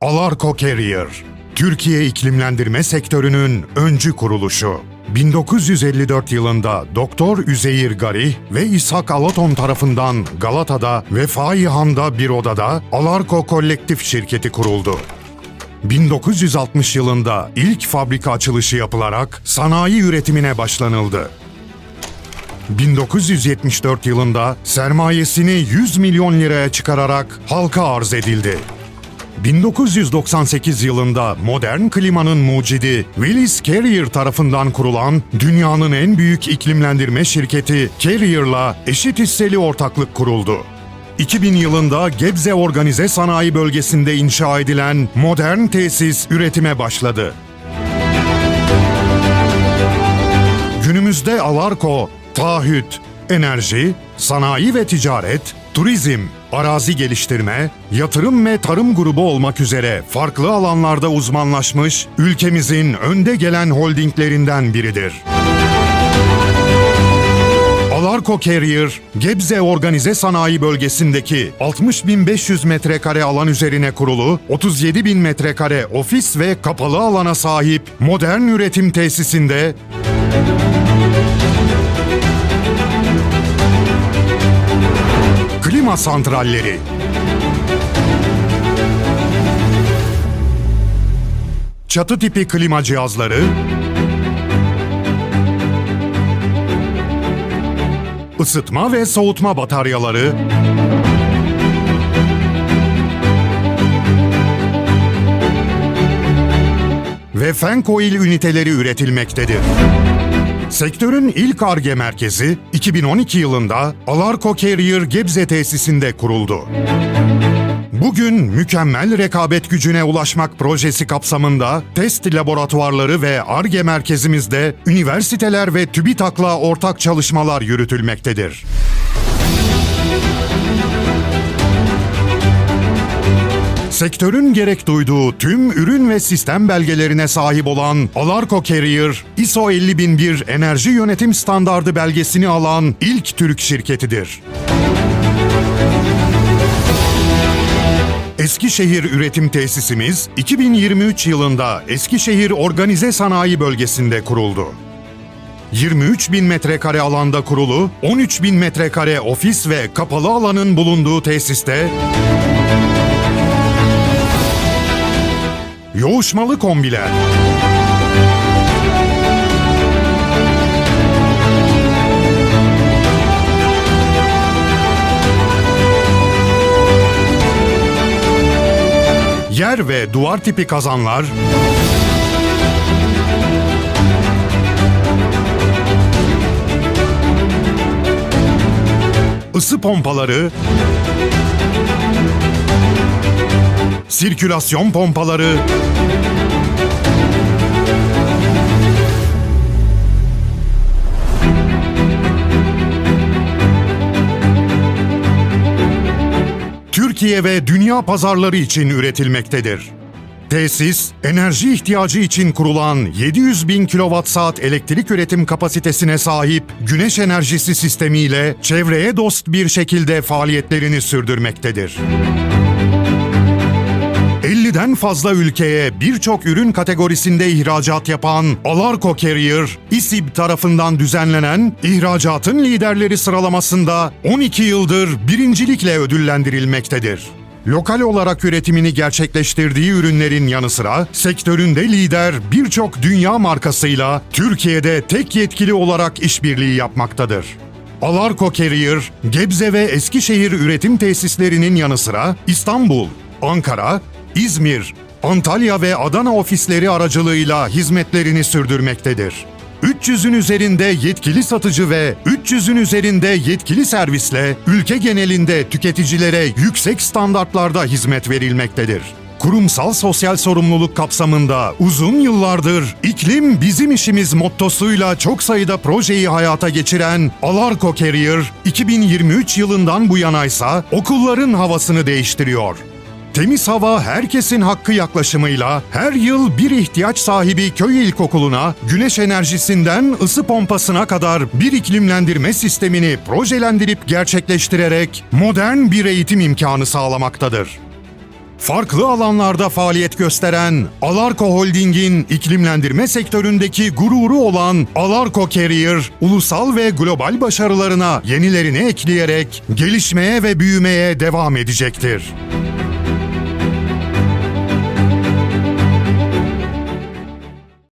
Alarko Carrier, Türkiye iklimlendirme sektörünün öncü kuruluşu. 1954 yılında Doktor Üzeyir Garih ve İshak Alaton tarafından Galata'da ve Faihan'da bir odada Alarko Kolektif şirketi kuruldu. 1960 yılında ilk fabrika açılışı yapılarak sanayi üretimine başlanıldı. 1974 yılında sermayesini 100 milyon liraya çıkararak halka arz edildi. 1998 yılında modern klimanın mucidi Willis Carrier tarafından kurulan dünyanın en büyük iklimlendirme şirketi Carrier'la eşit hisseli ortaklık kuruldu. 2000 yılında Gebze Organize Sanayi Bölgesi'nde inşa edilen modern tesis üretime başladı. Günümüzde Alarko, taahhüt, enerji, sanayi ve ticaret, turizm, arazi geliştirme, yatırım ve tarım grubu olmak üzere farklı alanlarda uzmanlaşmış ülkemizin önde gelen holdinglerinden biridir. Alarko Carrier, Gebze Organize Sanayi Bölgesi'ndeki 60.500 metrekare alan üzerine kurulu 37.000 metrekare ofis ve kapalı alana sahip modern üretim tesisinde klima santralleri, çatı tipi klima cihazları, ısıtma ve soğutma bataryaları, ve fan coil üniteleri üretilmektedir. Sektörün ilk ARGE merkezi 2012 yılında Alarko Carrier Gebze tesisinde kuruldu. Bugün mükemmel rekabet gücüne ulaşmak projesi kapsamında test laboratuvarları ve ARGE merkezimizde üniversiteler ve TÜBİTAK'la ortak çalışmalar yürütülmektedir. Sektörün gerek duyduğu tüm ürün ve sistem belgelerine sahip olan Alarko Carrier, ISO 50001 enerji yönetim standardı belgesini alan ilk Türk şirketidir. Eskişehir üretim tesisimiz 2023 yılında Eskişehir Organize Sanayi Bölgesi'nde kuruldu. 23 bin metrekare alanda kurulu, 13 bin metrekare ofis ve kapalı alanın bulunduğu tesiste Yoğuşmalı kombiler. Yer ve duvar tipi kazanlar. ısı pompaları. Sirkülasyon pompaları, Türkiye ve dünya pazarları için üretilmektedir. Tesis, enerji ihtiyacı için kurulan 700 bin saat elektrik üretim kapasitesine sahip güneş enerjisi sistemiyle çevreye dost bir şekilde faaliyetlerini sürdürmektedir. 50'den fazla ülkeye birçok ürün kategorisinde ihracat yapan Alarko Carrier, İSİB tarafından düzenlenen ihracatın liderleri sıralamasında 12 yıldır birincilikle ödüllendirilmektedir. Lokal olarak üretimini gerçekleştirdiği ürünlerin yanı sıra sektöründe lider birçok dünya markasıyla Türkiye'de tek yetkili olarak işbirliği yapmaktadır. Alarko Carrier, Gebze ve Eskişehir üretim tesislerinin yanı sıra İstanbul, Ankara, İzmir, Antalya ve Adana ofisleri aracılığıyla hizmetlerini sürdürmektedir. 300'ün üzerinde yetkili satıcı ve 300'ün üzerinde yetkili servisle ülke genelinde tüketicilere yüksek standartlarda hizmet verilmektedir. Kurumsal sosyal sorumluluk kapsamında uzun yıllardır iklim bizim işimiz mottosuyla çok sayıda projeyi hayata geçiren Alarko Carrier 2023 yılından bu yana ise okulların havasını değiştiriyor. Temiz hava herkesin hakkı yaklaşımıyla her yıl bir ihtiyaç sahibi köy ilkokuluna güneş enerjisinden ısı pompasına kadar bir iklimlendirme sistemini projelendirip gerçekleştirerek modern bir eğitim imkanı sağlamaktadır. Farklı alanlarda faaliyet gösteren Alarko Holding'in iklimlendirme sektöründeki gururu olan Alarko Carrier, ulusal ve global başarılarına yenilerini ekleyerek gelişmeye ve büyümeye devam edecektir.